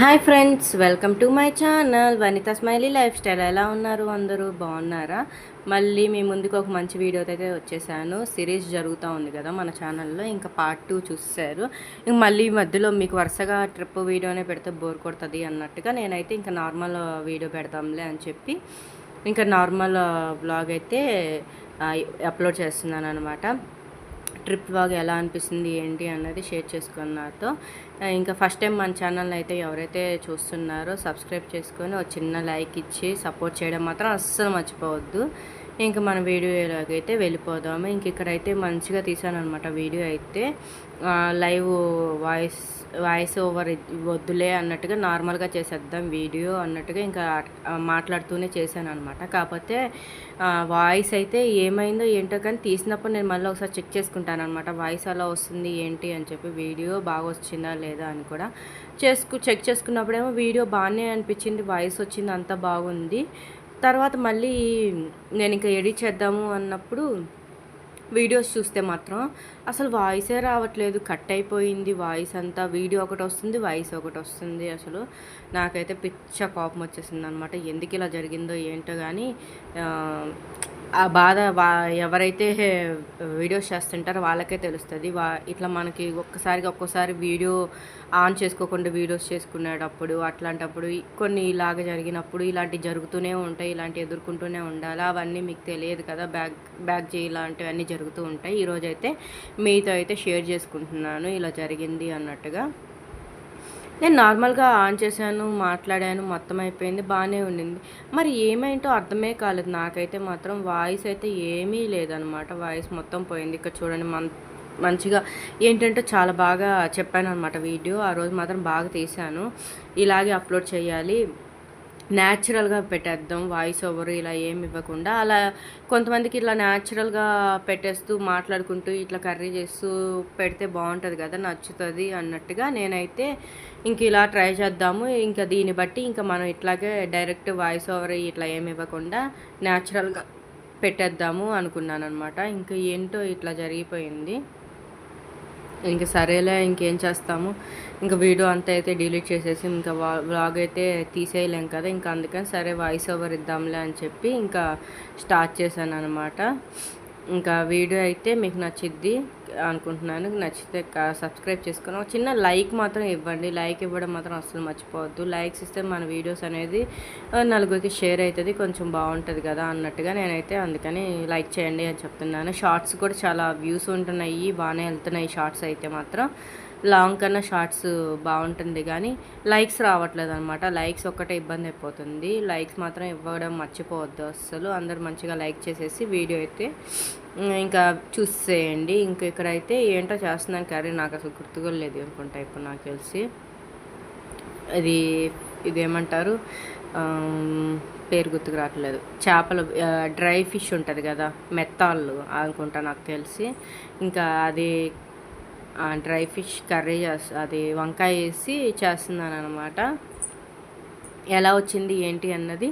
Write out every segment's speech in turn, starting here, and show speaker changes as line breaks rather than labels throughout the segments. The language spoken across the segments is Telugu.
Hi friends welcome to my channel. Vanitha smiley lifestyle. ఎలా ఉన్నారు అందరూ? బాగున్నారా? మళ్ళీ మీ ముందుకు ఒక మంచి వీడియోతో అయితే వచ్చేసాను. సిరీస్ జరుగుతూ ఉంది కదా మన ఛానల్లో. ఇంకా పార్ట్ టూ చూసారు. ఇంక మళ్ళీ మధ్యలో మీకు వరుసగా ట్రిప్ వీడియోనే పెడితే బోర్ కొడుతుంది అన్నట్టుగా నేనైతే ఇంకా నార్మల్ వీడియో పెడతాంలే అని చెప్పి ఇంకా నార్మల్ బ్లాగ్ అయితే అప్లోడ్ చేస్తున్నాను అనమాట ట్రిప్ వ్లాగ్ ఎలా అనిపిస్తుంది ఏంటి అన్నది షేర్ చేసుకున్నాతో. ఇంకా ఫస్ట్ టైం మన ఛానల్ అయితే ఎవరైతే చూస్తున్నారో సబ్స్క్రైబ్ చేసుకొని ఒక చిన్న లైక్ ఇచ్చి సపోర్ట్ చేయడం మాత్రం అస్సలు మర్చిపోవద్దు. ఇంకా మన వీడియోలోకైతే వెళ్ళిపోదాము. ఇంక ఇక్కడైతే మంచిగా తీసాను అనమాట వీడియో అయితే. లైవ్ వాయిస్ వాయిస్ ఓవర్ వద్దులే అన్నట్టుగా నార్మల్గా చేసేద్దాం వీడియో అన్నట్టుగా ఇంకా మాట్లాడుతూనే చేశాను అనమాట కాకపోతే వాయిస్ అయితే ఏమైందో ఏంటో కానీ తీసినప్పుడు నేను మళ్ళీ ఒకసారి చెక్ చేసుకుంటాను అనమాట వాయిస్ అలా వస్తుంది ఏంటి అని చెప్పి వీడియో బాగా వచ్చిందా లేదా అని కూడా చేసుకు చెక్ చేసుకున్నప్పుడేమో వీడియో బాగానే అనిపించింది వాయిస్ వచ్చింది అంతా బాగుంది. తర్వాత మళ్ళీ నేను ఇంకా ఎడిట్ చేద్దాము అన్నప్పుడు వీడియోస్ చూస్తే మాత్రం అసలు వాయిసే రావట్లేదు కట్ అయిపోయింది వాయిస్ అంతా వీడియో ఒకటి వస్తుంది వాయిస్ ఒకటి వస్తుంది అసలు. నాకైతే పిచ్చ కోపం వచ్చేసింది అనమాట ఎందుకు ఇలా జరిగిందో ఏంటో కానీ ఆ, బాధ వా ఎవరైతే వీడియోస్ చేస్తుంటారో వాళ్ళకే తెలుస్తుంది. వా ఇట్లా మనకి ఒక్కసారిగా ఒక్కోసారి వీడియో ఆన్ చేసుకోకుండా వీడియోస్ చేసుకునేటప్పుడు అట్లాంటప్పుడు కొన్ని ఇలాగ జరిగినప్పుడు ఇలాంటివి జరుగుతూనే ఉంటాయి ఇలాంటివి ఎదుర్కొంటూనే ఉండాలి? అవన్నీ మీకు తెలియదు కదా. బ్యాక్ బ్యాక్ చేయి ఇలాంటివన్నీ జరుగుతూ ఉంటాయి. ఈరోజైతే మీతో అయితే షేర్ చేసుకుంటున్నాను. ఇలా జరిగింది అన్నట్టుగా. నేను నార్మల్గా ఆన్ చేశాను మాట్లాడాను మొత్తం అయిపోయింది బాగానే ఉండింది. మరి ఏమైంటో అర్థమే కాలేదు. నాకైతే మాత్రం వాయిస్ అయితే ఏమీ లేదనమాట. వాయిస్ మొత్తం పోయింది. ఇక్కడ చూడండి మన మంచిగా ఏంటంటే చాలా బాగా చెప్పాను అనమాట వీడియో. ఆ రోజు మాత్రం బాగా తీశాను. ఇలాగే అప్లోడ్ చేయాలి. న్యాచురల్గా పెట్టేద్దాం వాయిస్ ఓవర్ ఇలా ఏమి ఇవ్వకుండా. అలా కొంతమందికి ఇట్లా న్యాచురల్గా పెట్టేస్తూ మాట్లాడుకుంటూ ఇట్లా కర్రీ చేస్తూ పెడితే బాగుంటుంది కదా నచ్చుతుంది అన్నట్టుగా నేనైతే ఇంక ఇలా ట్రై చేద్దాము. ఇంకా దీన్ని బట్టి ఇంకా మనం ఇట్లాగే డైరెక్ట్ వాయిస్ ఓవర్ ఇట్లా ఏమి ఇవ్వకుండా న్యాచురల్గా పెట్టేద్దాము అనుకున్నాను అనమాట ఇంకా ఏంటో ఇట్లా జరిగిపోయింది. ఇంక సరేలే ఇంకేం చేస్తాము. ఇంకా వీడియో అంతా అయితే డిలీట్ చేసేసి ఇంకా వ్లాగ్ అయితే తీసేయలేం కదా ఇంకా అందుకని సరే వాయిస్ ఓవర్ ఇద్దాంలే అని చెప్పి ఇంకా స్టార్ట్ చేశాను అనమాట ఇంకా వీడియో అయితే మీకు నచ్చిద్ది అనుకుంటున్నాను. నచ్చితే సబ్స్క్రైబ్ చేసుకుని ఒక చిన్న లైక్ మాత్రం ఇవ్వండి. లైక్ ఇవ్వడం మాత్రం అసలు మర్చిపోవద్దు. లైక్స్ ఇస్తే మన వీడియోస్ అనేది నలుగురికి షేర్ అవుతుంది కొంచెం బాగుంటుంది కదా అన్నట్టుగా నేనైతే అందుకని లైక్ చేయండి అని చెప్తున్నాను. షార్ట్స్ కూడా చాలా వ్యూస్ ఉంటున్నాయి బాగానే వెళ్తున్నాయి షార్ట్స్ అయితే మాత్రం. లాంగ్ కన్నా షార్ట్స్ బాగుంటుంది కానీ లైక్స్ రావట్లేదు అనమాట లైక్స్ ఒక్కటే ఇబ్బంది అయిపోతుంది. లైక్స్ మాత్రం ఇవ్వడం మర్చిపోవద్దు అస్సలు. అందరు మంచిగా లైక్ చేసేసి వీడియో అయితే ఇంకా చూసేయండి. ఇంకా ఇక్కడైతే ఏంటో చేస్తున్నాను కర్రీ. నాకు అసలు గుర్తుగా లేదు అనుకుంటా ఇప్పుడు నాకు తెలిసి. ఇది ఇదేమంటారు? పేరు గుర్తుకు రావట్లేదు. చేపలు డ్రై ఫిష్ ఉంటుంది కదా మెత్తాళ్ళు అనుకుంటా నాకు తెలిసి. ఇంకా అది డ్రై ఫిష్ కర్రీ చేస్తా అది వంకాయ వేసి చేస్తున్నాను అనమాట ఎలా వచ్చింది ఏంటి అన్నది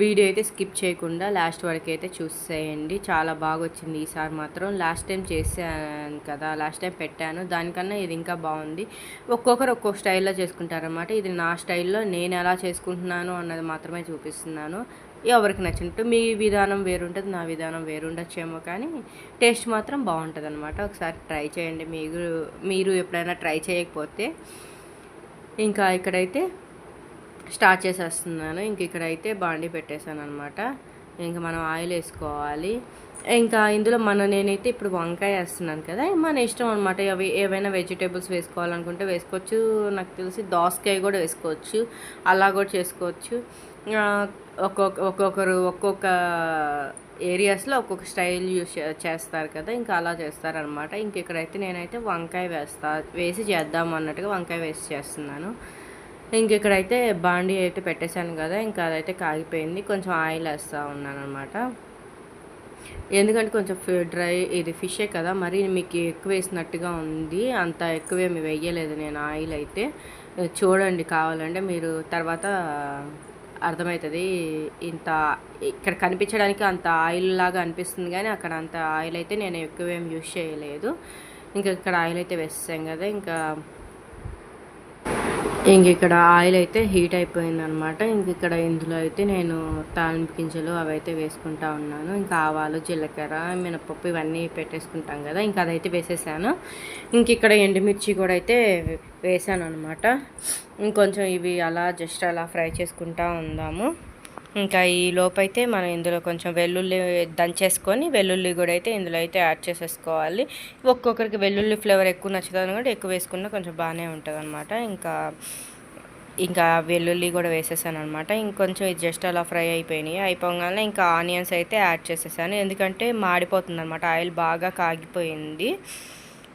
వీడియో అయితే స్కిప్ చేయకుండా లాస్ట్ వరకు అయితే చూసేయండి. చాలా బాగా వచ్చింది ఈసారి మాత్రం. లాస్ట్ టైం చేశాను కదా లాస్ట్ టైం పెట్టాను. దానికన్నా ఇది ఇంకా బాగుంది. ఒక్కొక్కరు ఒక్కొక్క స్టైల్లో చేసుకుంటారనమాట ఇది నా స్టైల్లో నేను ఎలా చేసుకుంటున్నాను అన్నది మాత్రమే చూపిస్తున్నాను. ఎవరికి నచ్చినట్టు మీ విధానం వేరుంటుంది నా విధానం వేరుండొచ్చేమో కానీ టేస్ట్ మాత్రం బాగుంటుంది అనమాట ఒకసారి ట్రై చేయండి. మీరు మీరు ఎప్పుడైనా ట్రై చేయకపోతే ఇంకా ఇక్కడైతే స్టార్ట్ చేసేస్తున్నాను. ఇంక ఇక్కడైతే బాండి పెట్టేశాను అనమాట ఇంకా మనం ఆయిల్ వేసుకోవాలి. ఇంకా ఇందులో మన నేనైతే ఇప్పుడు వంకాయ వేస్తున్నాను కదా మన ఇష్టం అనమాట అవి ఏవైనా వెజిటేబుల్స్ వేసుకోవాలనుకుంటే వేసుకోవచ్చు. నాకు తెలిసి దోసకాయ కూడా వేసుకోవచ్చు. అలా కూడా చేసుకోవచ్చు. ఒక్కొక్క ఒక్కొక్కరు ఒక్కొక్క ఏరియాస్లో ఒక్కొక్క స్టైల్ యూస్ చేస్తారు కదా ఇంకా అలా చేస్తారనమాట ఇంక ఇక్కడైతే నేనైతే వంకాయ వేస్తా వేసి చేద్దాం అన్నట్టుగా వంకాయ వేసి చేస్తున్నాను. ఇంక ఇక్కడైతే బాండీ అయితే పెట్టేశాను కదా ఇంకా అదైతే కాగిపోయింది. కొంచెం ఆయిల్ వేస్తూ ఉన్నాను అనమాట ఎందుకంటే కొంచెం డ్రై ఇది ఫిషే కదా మరి మీకు ఎక్కువ వేసినట్టుగా ఉంది. అంత ఎక్కువేమి వేయలేదు నేను ఆయిల్ అయితే. చూడండి కావాలంటే మీరు తర్వాత అర్థమవుతుంది. ఇంత ఇక్కడ కనిపించడానికి అంత ఆయిల్ లాగా అనిపిస్తుంది కానీ అక్కడ అంత ఆయిల్ అయితే నేను ఎక్కువ ఏం యూజ్ చేయలేదు. ఇంకా ఇక్కడ ఆయిల్ అయితే వేస్తాం కదా ఇంకా ఇంక ఇక్కడ ఆయిల్ అయితే హీట్ అయిపోయిందనమాట. ఇంక ఇక్కడ ఇందులో అయితే నేను తాలింపు గింజలు అవైతే వేసుకుంటా ఉన్నాను. ఇంకా ఆవాలు జీలకర్ర మినపప్పు ఇవన్నీ పెట్టేసుకుంటాం కదా. ఇంకా అదైతే వేసేసాను. ఇంక ఇక్కడ ఎండుమిర్చి కూడా అయితే వేసాను అనమాట ఇంకొంచెం ఇవి అలా జస్ట్ అలా ఫ్రై చేసుకుంటా ఉందాము. ఇంకా ఈ లోపైతే మనం ఇందులో కొంచెం వెల్లుల్లి దంచేసుకొని వెల్లుల్లి కూడా అయితే ఇందులో అయితే యాడ్ చేసేసుకోవాలి. ఒక్కొక్కరికి వెల్లుల్లి ఫ్లేవర్ ఎక్కువ నచ్చుతుంది కూడా ఎక్కువ వేసుకున్నా కొంచెం బాగానే ఉంటుంది అనమాట ఇంకా ఇంకా వెల్లుల్లి కూడా వేసేసాను అనమాట ఇంకొంచెం ఇది జస్ట్ అలా ఫ్రై అయిపోయినాయి. అయిపోగానే ఇంకా ఆనియన్స్ అయితే యాడ్ చేసేసాను. ఎందుకంటే మాడిపోతుంది అనమాట ఆయిల్ బాగా కాగిపోయింది.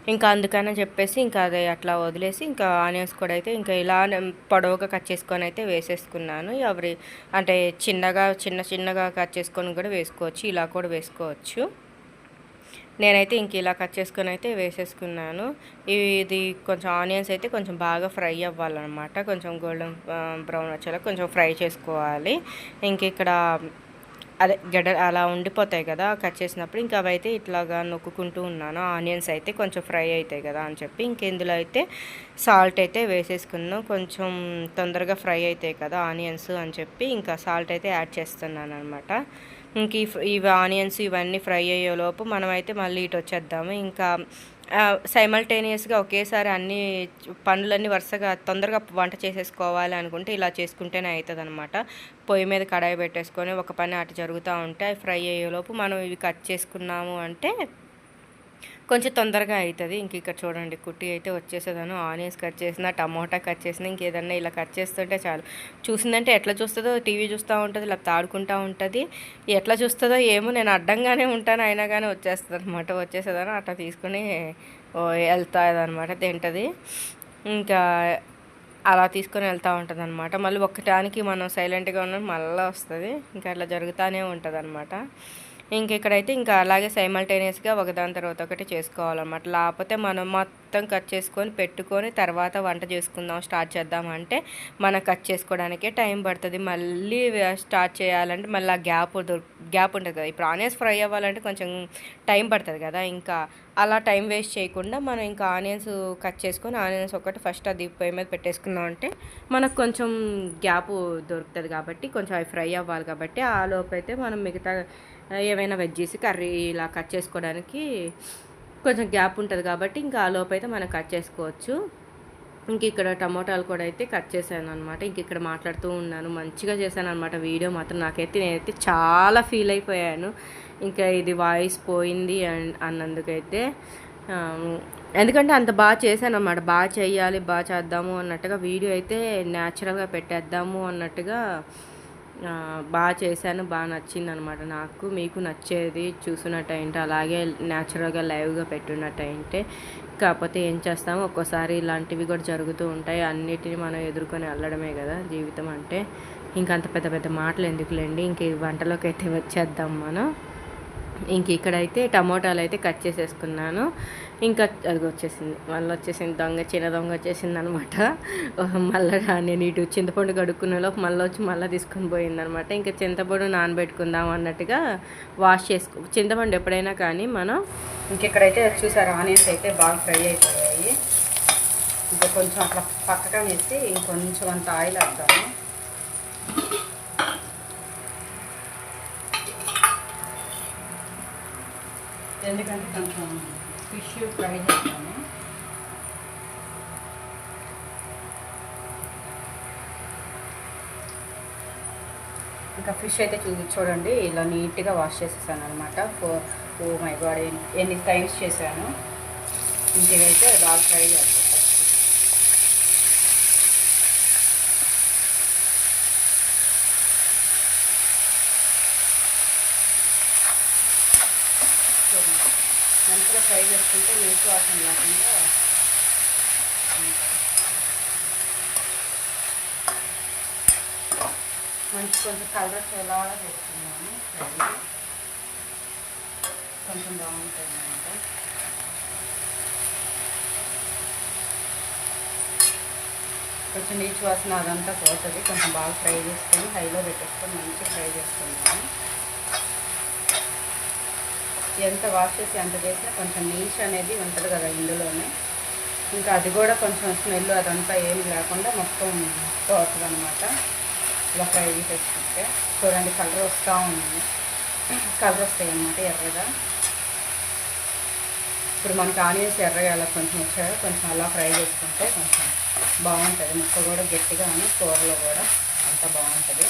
ఇంకా అందుకని చెప్పేసి ఇంకా అది అట్లా వదిలేసి ఇంకా ఆనియన్స్ కూడా అయితే ఇంకా ఇలా పొడవుగా కట్ చేసుకొని అయితే వేసేసుకున్నాను. ఎవరి అంటే చిన్నగా చిన్న చిన్నగా కట్ చేసుకొని కూడా వేసుకోవచ్చు ఇలా కూడా వేసుకోవచ్చు. నేనైతే ఇంక ఇలా కట్ చేసుకొని అయితే వేసేసుకున్నాను. ఇది కొంచెం ఆనియన్స్ అయితే కొంచెం బాగా ఫ్రై అవ్వాలన్నమాట. కొంచెం గోల్డెన్ బ్రౌన్ వచ్చేలా కొంచెం ఫ్రై చేసుకోవాలి. ఇంక ఇక్కడ అదే గడ్డ అలా ఉండిపోతాయి కదా కట్ చేసినప్పుడు ఇంకా అవైతే ఇట్లాగా నొక్కుకుంటూ ఉన్నాను. ఆనియన్స్ అయితే కొంచెం ఫ్రై అవుతాయి కదా అని చెప్పి ఇంకెందులో అయితే సాల్ట్ అయితే వేసేసుకున్నాను కొంచెం తొందరగా ఫ్రై అవుతాయి కదా ఆనియన్స్ అని చెప్పి ఇంకా సాల్ట్ అయితే యాడ్ చేస్తున్నాను అనమాట ఇంక ఇవి ఆనియన్స్ ఇవన్నీ ఫ్రై అయ్యేలోపు మనమైతే మళ్ళీ ఇటు వచ్చేద్దాము ఇంకా సైమల్టేనియస్గా ఒకేసారి అన్ని పనులన్నీ వరుసగా తొందరగా వంట చేసేసుకోవాలి అనుకుంటే ఇలా చేసుకుంటేనే అవుతుంది అనమాట పొయ్యి మీద కడాయి పెట్టేసుకొని ఒక పని అటు జరుగుతూ ఉంటే ఫ్రై అయ్యేలోపు మనం ఇవి కట్ చేసుకున్నాము అంటే కొంచెం తొందరగా అవుతుంది ఇంక ఇక్కడ చూడండి కుట్టి అయితే వచ్చేసేదాను. ఆనియన్స్ కట్ చేసిన టమోటా కట్ చేసిన ఇంకేదన్నా ఇలా కట్ చేస్తుంటే చాలు. చూసిందంటే ఎట్లా చూస్తుందో టీవీ చూస్తూ ఉంటుంది ఇలా తాడుకుంటూ ఉంటుంది. ఎట్లా చూస్తుందో ఏమో నేను అడ్డంగానే ఉంటాను అయినా కానీ వచ్చేస్తుంది అనమాట వచ్చేసేదాను అట్లా తీసుకుని వెళ్తాదనమాట తింటుంది. ఇంకా అలా తీసుకొని వెళ్తూ ఉంటుంది అనమాట మళ్ళీ ఒక్కటానికి మనం సైలెంట్గా ఉన్నాం మళ్ళీ వస్తుంది. ఇంకా అట్లా జరుగుతూనే ఉంటుంది అనమాట ఇంక ఇక్కడైతే ఇంకా అలాగే సైమల్టేనియస్గా ఒకదాని తర్వాత ఒకటి చేసుకోవాలన్నమాట. లేకపోతే మనం మొత్తం కట్ చేసుకొని పెట్టుకొని తర్వాత వంట చేసుకుందాం స్టార్ట్ చేద్దామంటే మనం కట్ చేసుకోవడానికే టైం పడుతుంది. మళ్ళీ స్టార్ట్ చేయాలంటే మళ్ళీ ఆ గ్యాప్ గ్యాప్ ఉంటుంది కదా. ఇప్పుడు ఆనియన్స్ ఫ్రై అవ్వాలంటే కొంచెం టైం పడుతుంది కదా. ఇంకా అలా టైం వేస్ట్ చేయకుండా మనం ఇంకా ఆనియన్స్ కట్ చేసుకొని ఆనియన్స్ ఒకటి ఫస్ట్ అది పొయ్యి మీద పెట్టేసుకున్నాం అంటే మనకు కొంచెం గ్యాప్ దొరుకుతుంది కాబట్టి కొంచెం అవి ఫ్రై అవ్వాలి కాబట్టి ఆ లోపు అయితే మనం మిగతా ఏమైనా వెజ్జీస్ కర్రీ ఇలా కట్ చేసుకోవడానికి కొంచెం గ్యాప్ ఉంటుంది కాబట్టి ఇంకా ఆ లోపు అయితే మనం కట్ చేసుకోవచ్చు. ఇంక ఇక్కడ టమోటాలు కూడా అయితే కట్ చేశాను అనమాట ఇంక ఇక్కడ మాట్లాడుతూ ఉన్నాను. మంచిగా చేశాను అనమాట వీడియో మాత్రం. నాకైతే నేనైతే చాలా ఫీల్ అయిపోయాను. ఇంకా ఇది వాయిస్ పోయింది అన్నందుకైతే ఎందుకంటే అంత బాగా చేశాను అనమాట బాగా చేయాలి బాగా చేద్దాము అన్నట్టుగా వీడియో అయితే న్యాచురల్గా పెట్టేద్దాము అన్నట్టుగా బాగా చేశాను బాగా నచ్చింది అనమాట నాకు. మీకు నచ్చేది చూసినట్టయింటే అలాగే న్యాచురల్గా లైవ్గా పెట్టున్నట్టయింటే కాకపోతే ఏం చేస్తాము ఒక్కోసారి ఇలాంటివి కూడా జరుగుతూ ఉంటాయి. అన్నిటిని మనం ఎదుర్కొని వెళ్ళడమే కదా జీవితం అంటే. ఇంకంత పెద్ద పెద్ద మాటలు ఎందుకులేండి? ఇంక వంటలోకి అయితే వచ్చేద్దాం మనం. ఇంక ఇక్కడైతే టమోటాలు అయితే కట్ చేసేసుకున్నాను. ఇంకా అది వచ్చేసింది. మళ్ళీ వచ్చేసింది దొంగ చిన్న దొంగ వచ్చేసింది అనమాట మళ్ళీ నేను ఇటు చింతపండు కడుక్కునే మళ్ళీ వచ్చి మళ్ళీ తీసుకొని పోయింది అనమాట ఇంకా చింతపండు నానబెట్టుకుందాం అన్నట్టుగా వాష్ చేసుకో చింతపండు ఎప్పుడైనా కానీ మనం ఇంకెక్కడైతే చూసారు ఆనియన్స్ అయితే బాగా ఫ్రై అయిపోయాయి. ఇంకా కొంచెం అట్లా పక్కగా వేసి ఇంకొంచెం అంత ఆయిల్ వేద్దాము. ఎందుకంటే కొంచెం ఫిష్ ఫ్రై చేస్తాను. ఇంకా ఫిష్ అయితే చూ చూడండి ఇలా నీట్గా వాష్ చేసేసాను అనమాట ఓ మై గాడ్ ఎన్ని టైమ్స్ చేశాను. ఇంటికైతే బాగా ఫ్రై చేస్తాను మంచిగా ఫ్రై చేసుకుంటే నీకు వాసన లేకుండా మంచి కొంచెం కలర్ వచ్చేలాగా చేసుకున్నాను ఫ్రై. కొంచెం బాగుంటుంది అనమాట కొంచెం నీచు వాసన అదంతా పోతుంది. కొంచెం బాగా ఫ్రై చేసుకొని హైలో పెట్టేసుకొని మంచిగా ఫ్రై చేసుకుంటాను ఎంత వాష్ చేసి ఎంత చేసినా కొంచెం నీచ్ అనేది ఉంటుంది కదా ఇందులోనే.
ఇంకా అది కూడా కొంచెం స్మెల్ అదంతా ఏమి లేకుండా మొత్తం పోతుంది అనమాట ఇలా ఫ్రై చేసుకుంటే చూడండి కలర్ వస్తూ ఉంది. కలర్ వస్తాయి అన్నమాట ఎర్రగా. ఇప్పుడు మనకి ఆనియన్స్ ఎర్రగా అలా కొంచెం వచ్చాయో కొంచెం అలా ఫ్రై చేసుకుంటే కొంచెం బాగుంటుంది. ముక్క కూడా గట్టిగాను కూరలో కూడా అంత బాగుంటుంది.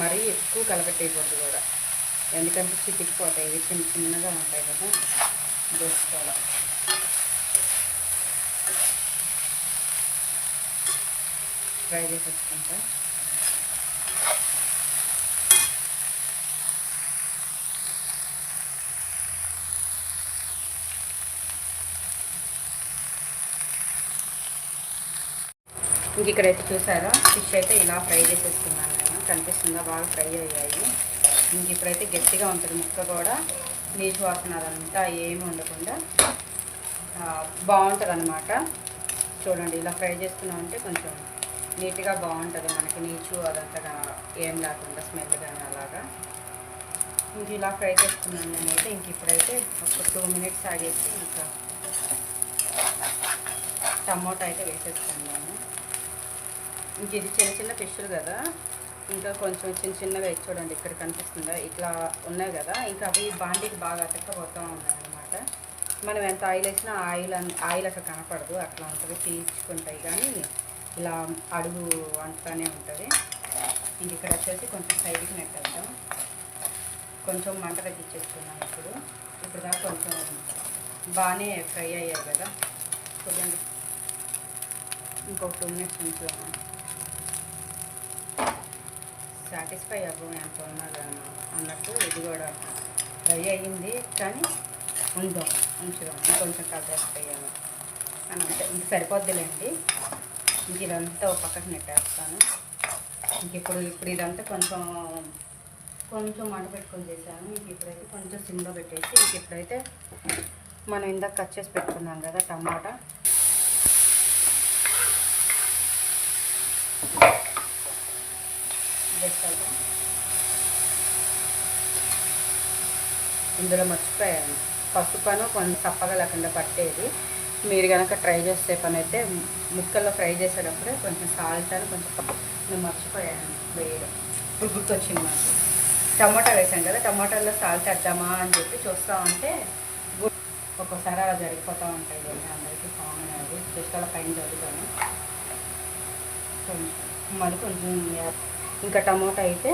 మరీ ఎక్కువ కలపెట్టేయకూడదు కూడా. ఎందుకంటే చిటికిపోతాయి చిన్న చిన్నగా ఉంటాయి కదా. దోసుకోవడం ఫ్రై చేసేసుకుంటా. ఇంక ఇక్కడైతే చూసారా? ఫిష్ అయితే ఇలా ఫ్రై చేసేసుకున్నాను. కనిపిస్తుందో? బాగా ఫ్రై అయ్యాయి. ఇంక ఇప్పుడైతే గట్టిగా ఉంటుంది ముక్క కూడా. నీచు వాసన అదంతా ఏమి ఉండకుండా బాగుంటుంది అనమాట చూడండి ఇలా ఫ్రై చేసుకున్నామంటే కొంచెం నీట్గా బాగుంటుంది మనకి. నీచు అదంతా ఏం లేకుండా స్మెల్ కానీ అలాగా. ఇంక ఇలా ఫ్రై చేసుకున్నాను నేనైతే. ఇంక ఇప్పుడైతే ఒక టూ మినిట్స్ ఆగేసి ఇంకా టమోటా అయితే వేసేసుకున్నాను ఇంక ఇది చిన్న చిన్న ఫిష్లు కదా. ఇంకా కొంచెం చిన్న చిన్నగా చూడండి ఇక్కడ కనిపిస్తుందా ఇట్లా ఉన్నాయి కదా. ఇంకా అవి బాండీకి బాగా అతక్కపోతూ ఉన్నాయన్నమాట. మనం ఎంత ఆయిల్ వేసినా ఆయిల్ అన్- ఆయిల్ అక్కడ కనపడదు. అట్లా ఉంటుంది. పీల్చుకుంటాయి కానీ ఇలా అడుగు అంటుగానే ఉంటుంది. ఇంక ఇక్కడ వచ్చేసి కొంచెం సైడ్కి నెట్టేద్దాం. కొంచెం మంట తగ్గించేస్తున్నాం ఇప్పుడు. ఇప్పుడు దాకా కొంచెం బాగానే ఫ్రై అయ్యాయి కదా. చూడండి. ఇంకొక టూ మినిట్స్ ఉంచుదాం సాటిస్ఫై అవ్వం ఎంత ఉన్నా అన్నట్టు ఇది కూడా ఫ్రై అయ్యింది. కానీ ఉందాం ఉంచుదాం ఇంకొంచెం కలిపేస్తాను అని అంటే ఇంక సరిపోద్దిలేండి. ఇంక ఇదంతా ఒక పక్కకు నెట్టేస్తాను. ఇంక ఇప్పుడు ఇప్పుడు ఇదంతా కొంచెం కొంచెం మంట పెట్టుకొని చేశాను. ఇంక ఇప్పుడైతే కొంచెం సిమ్లో పెట్టేసి ఇంక ఇప్పుడైతే మనం ఇందాక కట్ చేసి పెట్టుకున్నాం కదా టమాటా. వేసేస్తాను ఇందులో మర్చిపోయాను. పసుపను కొంచెం తప్పగా లేకుండా పట్టేది. మీరు కనుక ట్రై చేసే పని అయితే ముక్కల్లో ఫ్రై చేసేటప్పుడే కొంచెం సాల్ట్ అని కొంచెం నేను మర్చిపోయాను. వేయడం ఇప్పుడు గుర్తొచ్చింది నాకు. టమాటా వేసాను కదా టమాటాల్లో సాల్ట్ వేద్దామా అని చెప్పి చూస్తూ ఉంటే ఒక్కోసారి అలా జరిగిపోతూ ఉంటాయి కదా అందరికీ కామన్ అది. జస్ట్ అలా పైన జరుగుతాను కొంచెం మరి కొంచెం ఇంకా టమోటా అయితే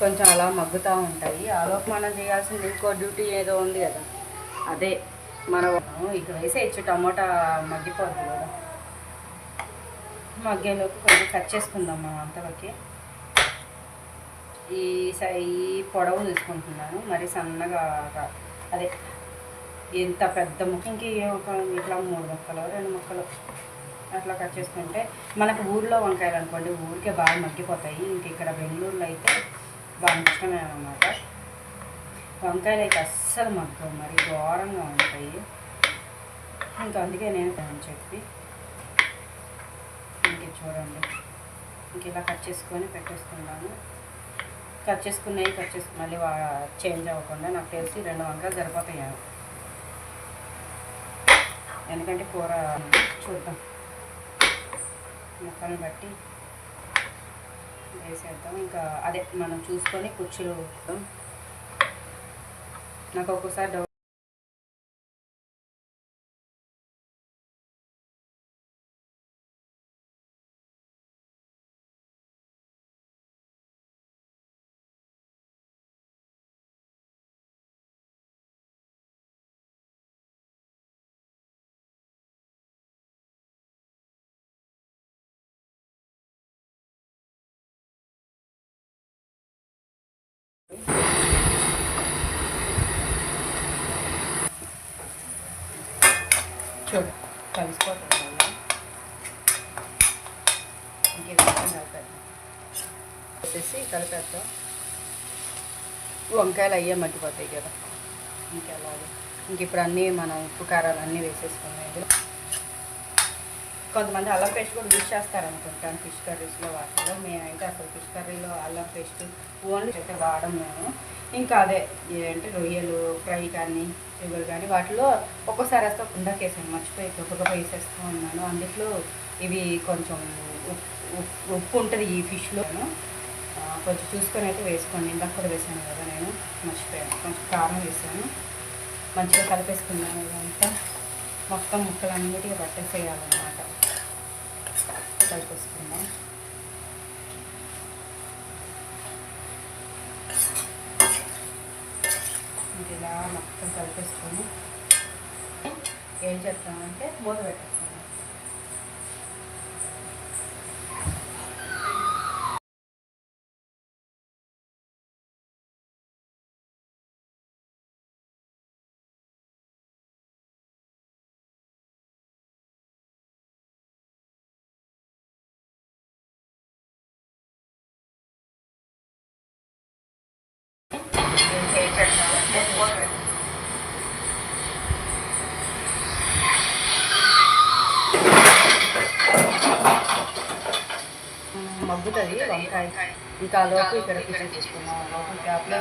కొంచెం అలా మగ్గుతూ ఉంటాయి. ఆలోపు మనం చేయాల్సింది ఇంకో డ్యూటీ ఏదో ఉంది కదా. అదే మనం ఇక్కడ వేసేయచ్చు టమోటా మగ్గిపోద్ది కదా. మగ్గేలోకి కొంచెం కట్ చేసుకుందాం మనం అంతలోకి ఈ సై ఈ పొడవు తీసుకుంటున్నాను. మరి సన్నగా అదే ఎంత పెద్ద ముక్క ఇంక ఒక ఇట్లా మూడు ముక్కలు రెండు ముక్కలు. అట్లా కట్ చేసుకుంటే మనకు ఊర్లో వంకాయలు అనుకోండి ఊరికే బాగా మగ్గిపోతాయి. ఇంక ఇక్కడ బెంగళూరులో అయితే బాగా ఇష్టమే అన్నమాట వంకాయలు అయితే అస్సలు మగ్గవు మరి ఘోరంగా ఉంటాయి. ఇంకా అందుకే నేను అని చెప్పి ఇంక చూడండి. ఇంక ఇలా కట్ చేసుకొని పెట్టేసుకున్నాను కట్ చేసుకున్నవి కట్ చేసుకు మళ్ళీ చేంజ్ అవ్వకుండా నాకు తెలిసి రెండు వంకాయలు సరిపోతాయి ఎందుకంటే కూర చూద్దాం. ముక్కలు బట్టి వేసేద్దాం. ఇంకా అదే మనం చూసుకొని కుర్చీలు నాకు ఒక్కోసారి చూడు కలిసిపోతుంది వచ్చేసి కలిపేద్దాం వంకాయలు అయ్యే మగ్గిపోతాయి కదా ఇంకా అలాగే ఇంక ఇప్పుడు అన్నీ మనం ఉప్పు కారాలు అన్నీ వేసేసుకున్నాం ఇందులో కొంతమంది అల్లం పేస్ట్ కూడా యూజ్ చేస్తారనుకుంటాను ఫిష్ కర్రీస్లో వాటిలో మేమైతే అసలు ఫిష్ కర్రీలో అల్లం పేస్ట్ ఓన్లీ అయితే వాడం మేము
ఇంకా అదే ఏంటంటే రొయ్యలు ఫ్రై కానీ ఇవి కానీ వాటిలో ఒక్కోసారి వేస్తే ఉండకేసాను మర్చిపోయి గొప్పగా వేసేస్తూ ఉన్నాను. అందుట్లో ఇవి కొంచెం ఉప్పు ఉప్పు- ఉప్పు ఉంటుంది ఈ ఫిష్లో. కొంచెం చూసుకొని అయితే వేసుకోండి. ఇందాక కూడా వేసాను కదా నేను మర్చిపోయాను. కొంచెం కారం వేసాను. మంచిగా కలిపేసుకున్నాను ఇదంతా. మొత్తం ముక్కలన్నిటికీ పట్టేసేయాలన్నమాట. కలిపేసుకుందాం. ఇలా మొత్తం కలిపేసుకొని ఏం చేస్తామంటే మూత పెట్టేస్తాం. వంకాయ ఇంకా లోపు ఇక్కడ తీసుకున్నాం గ్యాప్లో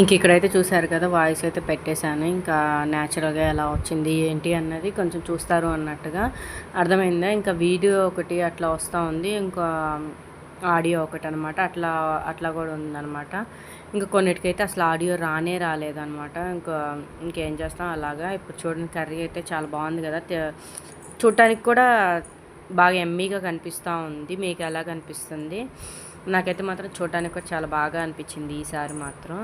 ఇంక ఇక్కడైతే చూసారు కదా వాయిస్ అయితే పెట్టేశాను. ఇంకా న్యాచురల్గా ఎలా వచ్చింది ఏంటి అన్నది కొంచెం చూస్తారు అన్నట్టుగా. అర్థమైందా? ఇంకా వీడియో ఒకటి అట్లా వస్తూ ఉంది. ఇంకా ఆడియో ఒకటి అనమాట అట్లా అట్లా కూడా ఉందన్నమాట ఇంకా కొన్నిటికైతే అసలు ఆడియో రానే రాలేదనమాట. ఇంకా ఇంకేం చేస్తాం అలాగా. ఇప్పుడు చూడండి కర్రీ అయితే చాలా బాగుంది కదా. చూడటానికి కూడా బాగా ఎమ్మీగా కనిపిస్తూ ఉంది. మీకు ఎలా కనిపిస్తుంది? నాకైతే మాత్రం చూడటానికి కూడా చాలా బాగా అనిపించింది ఈసారి మాత్రం.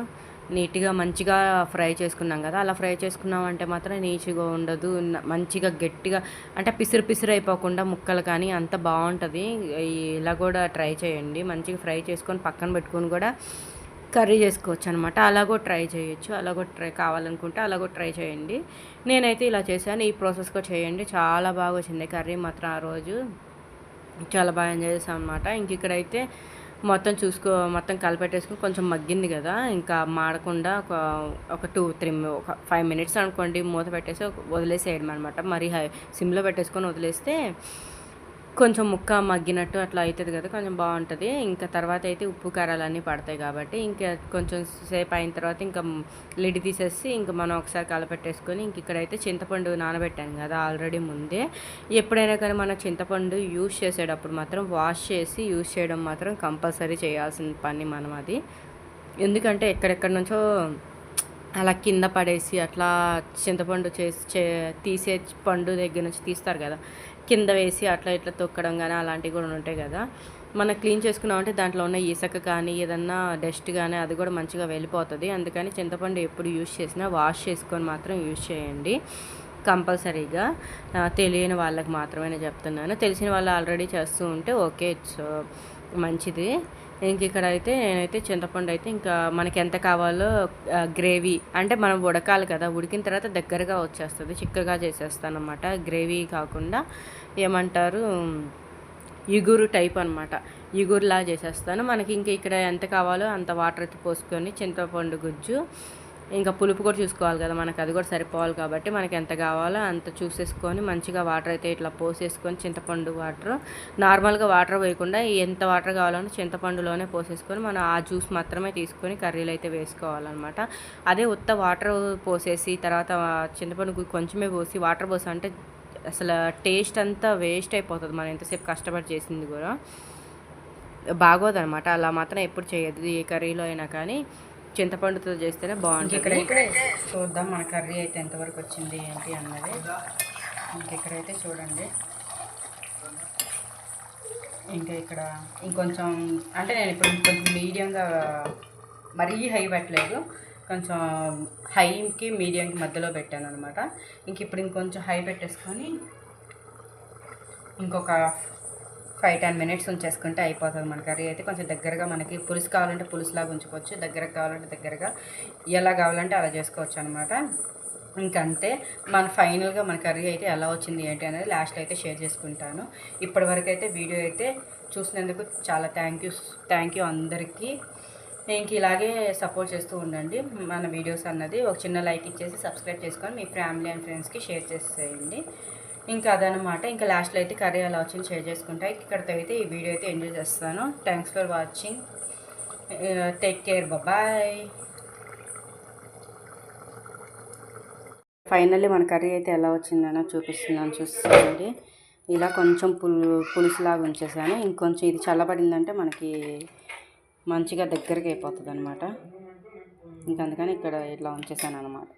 నీట్గా మంచిగా ఫ్రై చేసుకున్నాం కదా అలా ఫ్రై చేసుకున్నాం అంటే మాత్రం నీచుగా ఉండదు. మంచిగా గట్టిగా అంటే పిసిరు పిసిరు అయిపోకుండా ముక్కలు కానీ అంత బాగుంటుంది. ఇలా కూడా ట్రై చేయండి. మంచిగా ఫ్రై చేసుకొని పక్కన పెట్టుకొని కూడా కర్రీ చేసుకోవచ్చు అనమాట అలాగో ట్రై చేయొచ్చు. అలాగో ట్రై కావాలనుకుంటే అలాగో ట్రై చేయండి. నేనైతే ఇలా చేశాను. ఈ ప్రాసెస్ కూడా చేయండి. చాలా బాగా వచ్చింది. కర్రీ మాత్రం ఆ రోజు. చాలా బాగా ఎంజాయ్ చేసాం అనమాట ఇంక ఇక్కడైతే మొత్తం చూసుకో మొత్తం కలిపెట్టేసుకుని కొంచెం మగ్గింది కదా ఇంకా మాడకుండా ఒక ఒక టూ త్రీ ఒక ఫైవ్ మినిట్స్ అనుకోండి మూత పెట్టేసి వదిలేసేయడం అనమాట మరి హై సిమ్లో పెట్టేసుకొని వదిలేస్తే కొంచెం ముక్క మగ్గినట్టు అట్లా అవుతుంది కదా కొంచెం బాగుంటుంది. ఇంకా తర్వాత అయితే ఉప్పు కారాలు అన్నీ పడతాయి కాబట్టి ఇంకా కొంచెం సేపు అయిన తర్వాత ఇంకా లిడ్ తీసేసి ఇంకా మనం ఒకసారి కలపెట్టేసుకొని ఇంక ఇక్కడైతే చింతపండు నానబెట్టాను కదా ఆల్రెడీ ముందే. ఎప్పుడైనా కానీ మనం చింతపండు యూస్ చేసేటప్పుడు మాత్రం వాష్ చేసి యూస్ చేయడం మాత్రం కంపల్సరీ చేయాల్సిన పని మనం అది. ఎందుకంటే ఎక్కడెక్కడి నుంచో అలా కింద పడేసి అట్లా చింతపండు చేసి చే తీసే పండు దగ్గర నుంచి తీస్తారు కదా కింద వేసి అట్లా ఇట్లా తొక్కడం కానీ అలాంటివి కూడా ఉంటాయి కదా. మనం క్లీన్ చేసుకున్నామంటే దాంట్లో ఉన్న ఇసుక కానీ ఏదన్నా డస్ట్ కానీ అది కూడా మంచిగా వెళ్ళిపోతుంది. అందుకని చింతపండు ఎప్పుడు యూజ్ చేసినా వాష్ చేసుకొని మాత్రం యూజ్ చేయండి. కంపల్సరీగా. తెలియని వాళ్ళకి మాత్రమే చెప్తున్నాను. తెలిసిన వాళ్ళు ఆల్రెడీ చేస్తూ ఉంటే ఓకే ఇట్స్ మంచిది. ఇంక ఇక్కడ అయితే నేనైతే చింతపండు అయితే ఇంకా మనకి ఎంత కావాలో గ్రేవీ అంటే మనం ఉడకాలి కదా ఉడికిన తర్వాత దగ్గరగా వచ్చేస్తుంది చిక్కగా చేసేస్తానమాట. గ్రేవీ కాకుండా ఏమంటారు ఇగురు టైప్ అనమాట ఇగురులా చేసేస్తాను. మనకి ఇంక ఇక్కడ ఎంత కావాలో అంత వాటర్ అయితే పోసుకొని చింతపండు గుజ్జు ఇంకా పులుపు కూడా చూసుకోవాలి కదా మనకు అది కూడా సరిపోవాలి కాబట్టి మనకి ఎంత కావాలో అంత చూసేసుకొని మంచిగా వాటర్ అయితే ఇట్లా పోసేసుకొని చింతపండు వాటర్ నార్మల్గా వాటర్ వేయకుండా ఎంత వాటర్ కావాలన్నా చింతపండులోనే పోసేసుకొని మనం ఆ జ్యూస్ మాత్రమే తీసుకొని కర్రీలు అయితే వేసుకోవాలన్నమాట. అదే ఉత్త వాటర్ పోసేసి తర్వాత చింతపండు కొంచెమే పోసి వాటర్ పోసి అంటే అసలు టేస్ట్ అంతా వేస్ట్ అయిపోతుంది మనం ఎంతసేపు కష్టపడి చేసింది కూడా. బాగోదనమాట అలా మాత్రం ఎప్పుడు చేయదు ఏ కర్రీలో అయినా కానీ. చింతపండుతో చేస్తేనే బాగుంటుంది. ఇక్కడైతే చూద్దాం మన కర్రీ అయితే ఎంతవరకు వచ్చింది ఏంటి అన్నది. ఇంకెక్కడైతే చూడండి. ఇంకా ఇక్కడ ఇంకొంచెం అంటే నేను ఇప్పుడు కొంచెం మీడియంగా మరీ హై పెట్టలేదు. కొంచెం హైకి మీడియంకి మధ్యలో పెట్టాను అనమాట ఇంక ఇప్పుడు ఇంకొంచెం హై పెట్టేసుకొని ఇంకొక ఫైవ్ టెన్ మినిట్స్ ఉంచేసుకుంటే అయిపోతుంది మన కర్రీ. అయితే కొంచెం దగ్గరగా మనకి పులుసు కావాలంటే పులుసులాగా ఉంచుకోవచ్చు. దగ్గరకు కావాలంటే దగ్గరగా ఎలా కావాలంటే అలా చేసుకోవచ్చు అనమాట ఇంకంతే. మన ఫైనల్గా మన కర్రీ అయితే ఎలా వచ్చింది ఏంటి అనేది లాస్ట్ అయితే షేర్ చేసుకుంటాను. ఇప్పటివరకు అయితే వీడియో అయితే చూసినందుకు చాలా థ్యాంక్ యూ థ్యాంక్ యూ అందరికీ.
ఇంక ఇలాగే సపోర్ట్ చేస్తూ ఉండండి. మన వీడియోస్ అన్నది ఒక చిన్న లైక్ ఇచ్చేసి సబ్స్క్రైబ్ చేసుకొని మీ ఫ్యామిలీ అండ్ ఫ్రెండ్స్కి షేర్ చేసేయండి. ఇంకా అదనమాట. ఇంకా లాస్ట్లో అయితే కర్రీ అలా వచ్చింది షేర్ చేసుకుంటా. ఇక్కడితో అయితే ఈ వీడియో అయితే ఎంజాయ్ చేస్తాను. Thanks for watching take care bye finally మన కర్రీ అయితే ఎలా వచ్చిందనో చూపిస్తున్నాను చూస్తుంది ఇలా కొంచెం పులు పులుసులాగా ఉంచేసాను. ఇంకొంచెం ఇది చల్లబడిందంటే మనకి మంచిగా దగ్గరికి అయిపోతుంది అనమాట ఇంకందుకని ఇక్కడ ఇట్లా ఉంచేసాను అనమాట